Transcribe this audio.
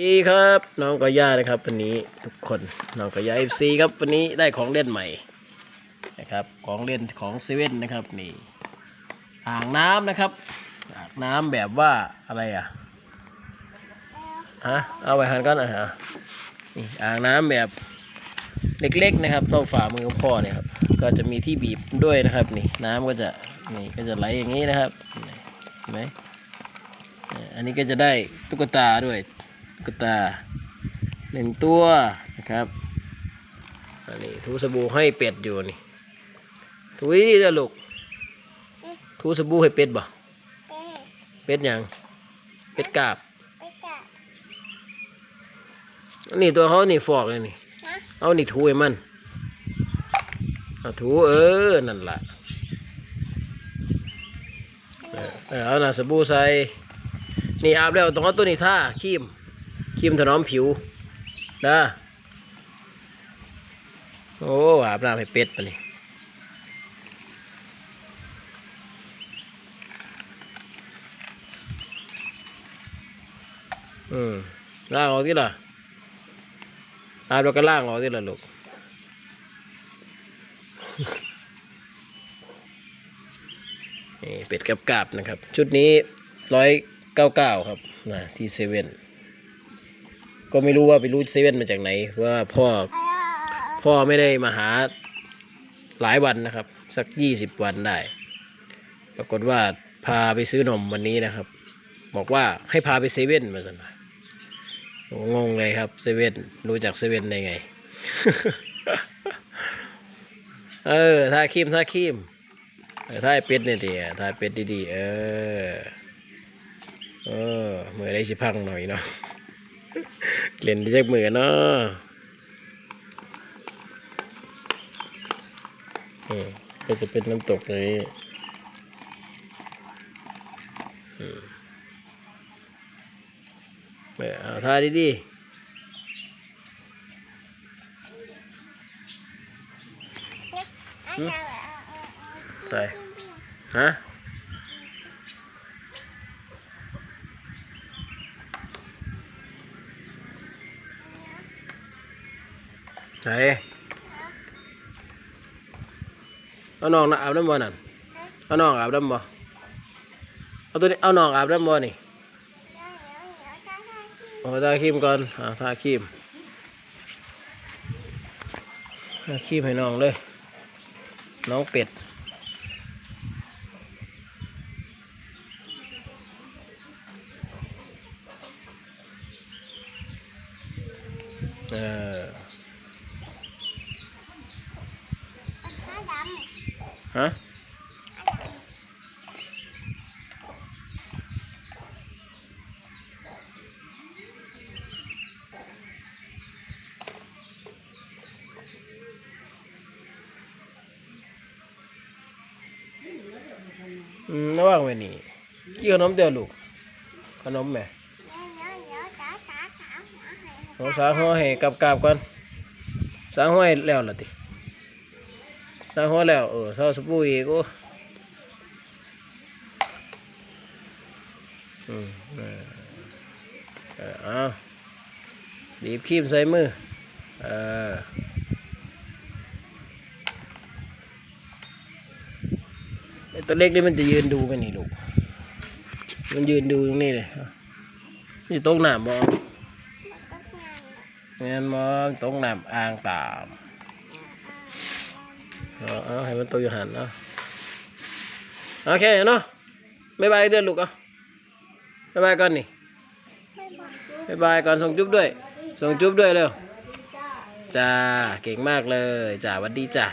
ดีครับน้องกอย่านะครับ วันนี้ทุกคนน้องกอย่าเอฟซีครับวันนี้ได้ของเล่นใหม่นะครับของเล่นของเซเว่นนะครับนี่อ่างน้ำนะครับอ่างน้ำแบบว่าอะไรอะฮะเอาไว้หันกันนะฮะนี่อ่างน้ำแบบเล็กๆนะครับเท่าฝ่ามือพ่อเนี่ยครับก็จะมีที่บีบด้วยนะครับนี่น้ำก็จะนี่ก็จะไหลอย่างนี้นะครับเห็นไหมอันนี้ก็จะได้ตุ๊กตาด้วย กตาหนึ่งตัวนะครับอันนี้ทูสบู่ให้เป็ดอยู่นี่ทุยนี่จ้ะลูกทูสบู่ให้เป็ดบ่เอ๊ะเป็ดหยังเป็ดกาบไปจับอันนี้ตัวเขานี่ฟอกเลยนี่นะเอานี่ถูให้มันเอาถูเออนั่นล่ะเออเออเอาน่ะสบู่ใส่นี่อาบแล้วต้องเอาตัวนี้ท่าครีม ครีมถนอมผิวนะโอ้อาบน้ำให้เป็ดปะนี่อืมล่างออกที่ล่ะอาบแล้วก็ล่างออกที่ล่ะลูกนี่เป็ดกับกาบนะครับ ชุดนี้ร้อยเก้าเก้าครับนะที่เซเว่น ก็ไม่รู้ว่าไปรู้เซเว่นมาจากไหนเพราะว่าพ่อพ่อไม่ได้มาหาหลายวันนะครับ สักยี่สิบวันได้ ปรากฏว่าพาไปซื้อนมวันนี้นะครับ บอกว่าให้พาไปเซเว่นมาสันะโงงเลยครับเซเว่นรู้จักเซเว่นได้ไง เออทาครีมทาครีมเออทาเป็ดเนี่ยดีทาเป็ดดีๆ เออ เออเมือได้สิพังหน่อยเนาะ เล่นได้จากมือเนาะก็จะเป็นน้ำตกนี้เออเอาท่าดีเอาจับเอาเอาเอาๆใส่ฮะ ใส่เอาน้องนะอาบน้ำบ่นั่นเอาน้องอาบน้ำบ่เอาตัวนี้เอาน้องอาบน้ำบ่นี่โอ้ทาครีมก่อนอ่าทาครีมทาครีมให้น้องเลย น้องเป็ดเออ ผ้าดำ ฮะอืมระหว่างไว้นี่กี่ขนมเดียวลูก ขนมแหม่เดี๋ยวเดี๋ยวเดี๋ยวจ้าจ้าจ้าหัวให้เอาสาหัวให้กับกาบก่อนสาหัวให้แล้วล่ะติ สาหัวแล้วเออเศร้าสปูอีกโอ้อืมเออเออเอาบีบครีมใส่มือเออไอ้ตัวเล็กนี่มันจะยืนดูกันนี่ลูก มันยืนดูตรงนี้เลยมันจะตกน้ำบ่มันก็งานแม่นมองตรงน้ำอ่างตาม เอาเอาให้มันตัวอยู่หันเนาะโอเคเนาะบ๊ายบายเด้อลูกเอาบ๊ายบายก่อนนี่ไม่บอกบ๊ายบายก่อนส่งจุ๊บด้วย ส่งจุ๊บด้วยเร็วจ้าเก่งมากเลยจ้าวันดีจ้า